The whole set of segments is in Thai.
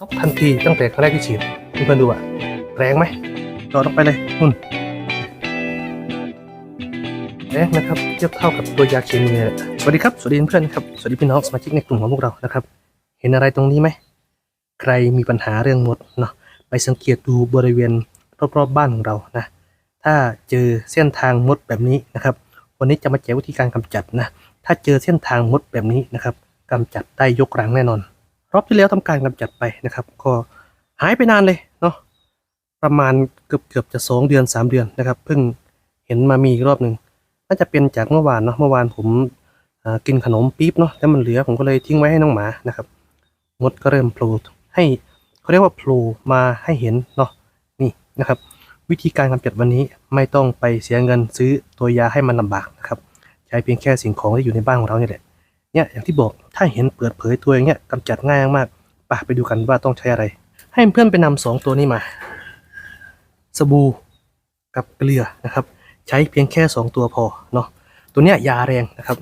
นกทันทีตั้งแต่ครั้งแรกที่ฉีดเพื่อนๆดูอะแรงไหมจอดลงไปเลยนุ่นแรงนะครับเทียบเท่ากับตัวยาเคมีเลยสวัสดีครับ สวัสดีเพื่อนๆครับ สวัสดีพี่น้องสมาชิกในกลุ่มของพวกเรานะครับ เห็นอะไรตรงนี้ไหม ใครมีปัญหาเรื่องมดเนาะไปสังเกตดูบริเวณรอบๆบ้านของเรานะ ถ้าเจอเส้นทางมดแบบนี้นะครับ วันนี้จะมาแจกวิธีการกำจัดนะ ถ้าเจอเส้นทางมดแบบนี้นะครับกำจัดได้ยกรังแน่นอน รอบที่แล้วทำการกำจัดไปนะครับ ก็หายไปนานเลยเนาะประมาณเกือบเกือบจะสองเดือนสามเดือนนะครับเพิ่งเห็นมามีอีกรอบหนึ่งน่าจะเป็นจากเมื่อวานเนาะเมื่อวานผมกินขนมปี๊บเนาะแล้วมันเหลือผมก็เลยทิ้งไว้ให้น้องหมานะครับมดก็เริ่มโผล่ให้เขาเรียกว่าโผล่มาให้เห็นเนาะนี่นะครับ วิธีการกำจัดวันนี้ไม่ต้องไปเสียเงินซื้อตัวยาให้มันลำบากนะครับ ใช้เพียงแค่สิ่งของที่อยู่ในบ้านของเราเนี่ยแหละ เนี่ยอย่างที่บอกถ้าเห็นเปิดเผยตัวอย่างเงี้ยกำจัดง่ายมากๆไปไปดูกันว่าต้องใช้อะไร ให้เพื่อนไปนำสองตัวนี้มา สบู่กับเกลือนะครับ ใช้เพียงแค่สองตัวพอเนาะตัวเนี้ยยาแรงนะครับ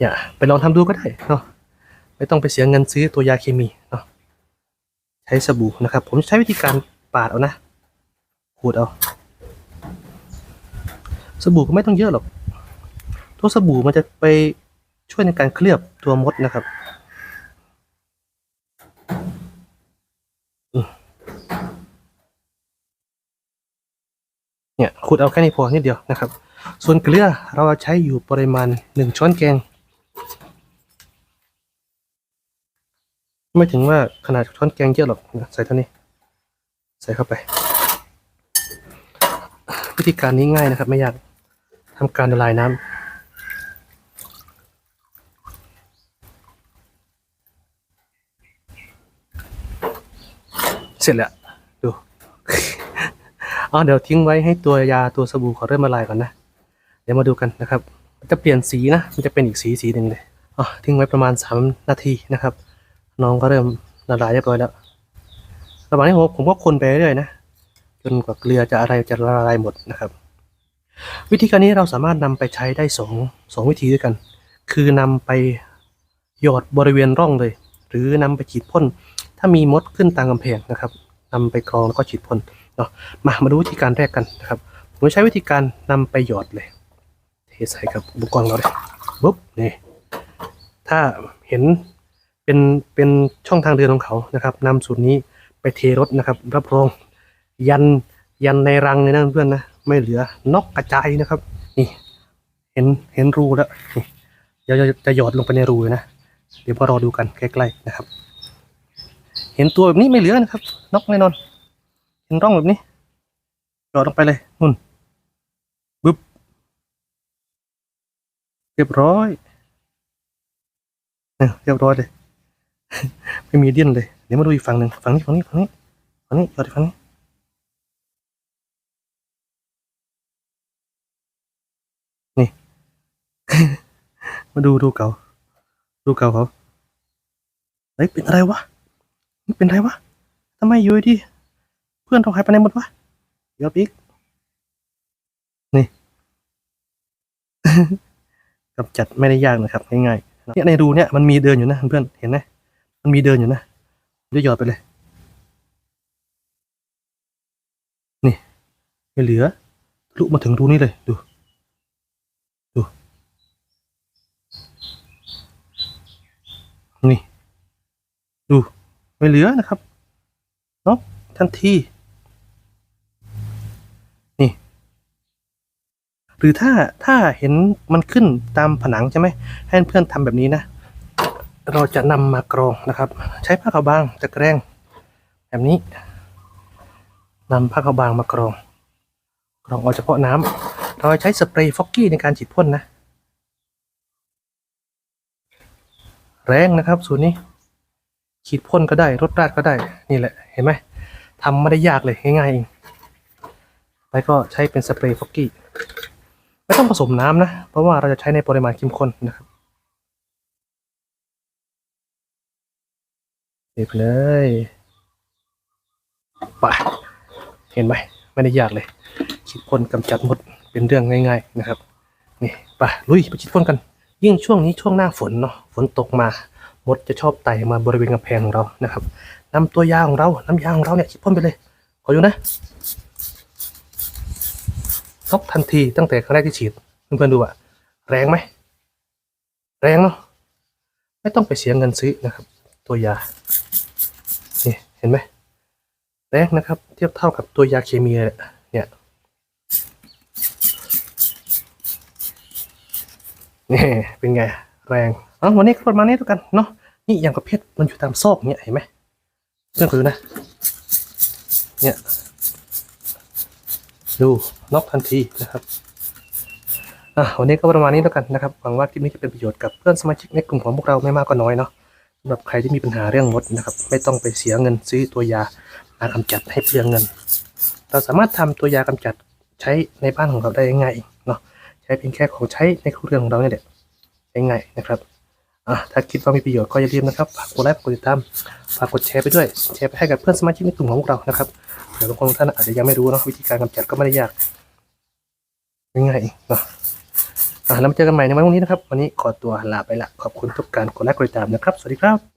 อย่าไปลองทำดูก็ได้เนาะไม่ต้องไปเสียเงินซื้อตัวยาเคมีเนาะใช้สบู่นะครับ ผมใช้วิธีการปาดเอานะขูดเอา สบู่ก็ไม่ต้องเยอะหรอก ตัวสบู่มันจะไปช่วยในการเคลือบตัวมดนะครับเนี่ยขูดเอาแค่นี้พอนิดเดียวนะครับ ส่วนเกลือเราใช้อยู่ปริมาณหนึ่งช้อนแกง ไม่ถึงว่าขนาดช้อนแกงเยอะหรอกใส่เท่านี้ ใส่เข้าไป วิธีการนี้ง่ายนะครับ ไม่ยากทำการละลายน้ำ สร็จแล้วดูเอาเดี๋ยวทิ้งไว้ให้ตัวยาตัวสบู่ขอเริ่มละลายก่อนนะ เดี๋ยวมาดูกันนะครับ มันจะเปลี่ยนสีนะ มันจะเป็นอีกสีสีหนึ่งเลยอ๋อทิ้งไว้ประมาณสามนาทีนะครับ น้องก็เริ่มละลายเรียบร้อยแล้ว ระหว่างนี้ผมผมก็คนไปเรื่อยนะ จนกว่าเกลือจะอะไรจะละลายหมดนะครับ วิธีการนี้เราสามารถนำไปใช้ได้สองสองวิธีด้วยกัน คือนำไปหยอดบริเวณร่องเลย หรือนำไปฉีดพ่น ถ้ามีมดขึ้นตามกำแพงนะครับนำไปกรองแล้วก็ฉีดพ่นเนาะมามาดูวิธีการแรกกันนะครับผมใช้วิธีการนำไปหยอดเลย เทใส่กับอุปกรณ์เราเลยปุ๊บนี่ถ้าเห็นเป็นเป็นช่องทางเดินของเขานะครับนำสูตรนี้ไปเทรถนะครับ รับรองยันยันในรังเลยนะเพื่อนนะไม่เหลือนอกกระจายนะครับนี่เห็นเห็นรูแล้วเดี๋ยวจะหยอดลงไปในรูนะ เดี๋ยวพอรอดูกันใกล้ๆนะครับ เห็นตัวแบบนี้ไม่เหลือนะครับนกแน่นอน เห็นร่องแบบนี้หยอดลงไปเลยนุ่นบึ๊บเรียบร้อยเนี่ยเรียบร้อยเลยไม่มีเดิ้นเลยเดี๋ยวมาดูอีกฝั่งหนึ่งฝั่งนี้ฝั่งนี้ฝั่งนี้ฝั่งนี้หยอดฝั่งนี้มาดูดูเก่าดูเก่าเขาเฮ้ยเป็นอะไรวะ เป็นไรวะทำไมอยู่ดีเพื่อนเราหายไปไหนหมดวะเดี๋ยวอีกนี่กำจัดไม่ได้ยากนะครับง่ายๆเนี่ยในรูเนี่ยมันมีเดินอยู่นะเพื่อนเห็นไหมมันมีเดินอยู่นะเดี๋ยวหยอดไปเลย นี่ไม่เหลือลุมาถึงรูนี้เลยดูนี่ ไม่เหลือนะครับเนาะทันทีนี่ หรือถ้าถ้าเห็นมันขึ้นตามผนังใช่ไหมให้เพื่อนทำแบบนี้นะ เราจะนำมากรองนะครับ ใช้ผ้าขาวบางตะแกรงแบบนี้นำผ้าขาวบางมากรอง กรองเอาเฉพาะน้ำเราใช้สเปรย์ฟอกกี้ในการฉีดพ่นนะ แรงนะครับสูตรนี้ ขีดพ่นก็ได้รดราดก็ได้นี่แหละเห็นไหมทำไม่ได้ยากเลยง่ายๆเองไปก็ใช้เป็นสเปรย์ฟอกกี้ไม่ต้องผสมน้ำนะ เพราะว่าเราจะใช้ในปริมาณเข้มข้นนะครับเรียบเลยไปเห็นไหมไม่ได้ยากเลยฉีดพ่นกำจัดหมดเป็นเรื่องง่าย ๆนะครับ นี่ไปลุยไปฉีดพ่นกัน ยิ่งช่วงนี้ช่วงหน้าฝนเนาะฝนตกมา มดจะชอบไต่มาบริเวณกำแพงของเรานะครับนำตัวยาของเราน้ำยาของเราเนี่ยฉีดพ่นไปเลย ขออยู่นะซอกทันทีตั้งแต่ครั้งแรกที่ฉีดเพื่อนๆดูอะแรงไหมแรงเนาะไม่ต้องไปเสียเงินซื้อนะครับ ตัวยานี่เห็นไหมแรงนะครับ เทียบเท่ากับตัวยาเคมีเนี่ยนี่เป็นไง แรง เอ๋อวันนี้ก็ประมาณนี้แล้วกันเนาะนี่อย่างประเภทมันอยู่ตามซอกเนี่ยเห็นไหมเพื่อนคือนะ เนี่ย ดูน็อกทันทีนะครับอะวันนี้ก็ประมาณนี้แล้วกันนะครับหวังว่าคลิปนี้จะเป็นประโยชน์กับเพื่อนสมาชิกในกลุ่มของพวกเราไม่มากก็น้อยเนาะสำหรับใครที่มีปัญหาเรื่องมดนะครับ ไม่ต้องไปเสียเงินซื้อตัวยามากำจัดให้เปลืองเงิน เราสามารถทำตัวยากำจัดใช้ในบ้านของเราได้ง่ายเนาะใช้เพียงแค่ของใช้ในครัวเรือนของเราเนี่ยแหละง่ายนะครับ อะถ้าคิดว่ามีประโยชน์ก็อย่าลืมนะครับฝากกดไลค์กดติดตามฝากกดแชร์ไปด้วยแชร์ไปให้กับเพื่อนสมาชิกในกลุ่มของพวกเรานะครับเดี๋ยวบางคนท่านอาจจะยังไม่รู้เนาะวิธีการกำจัดก็ไม่ได้ยากง่ายๆเองเนาะอะแล้วมาเจอกันใหม่ในวันพรุ่งนี้นะครับ วันนี้ขอตัวลาไปละขอบคุณทุกการกดไลค์กดติดตามนะครับ สวัสดีครับ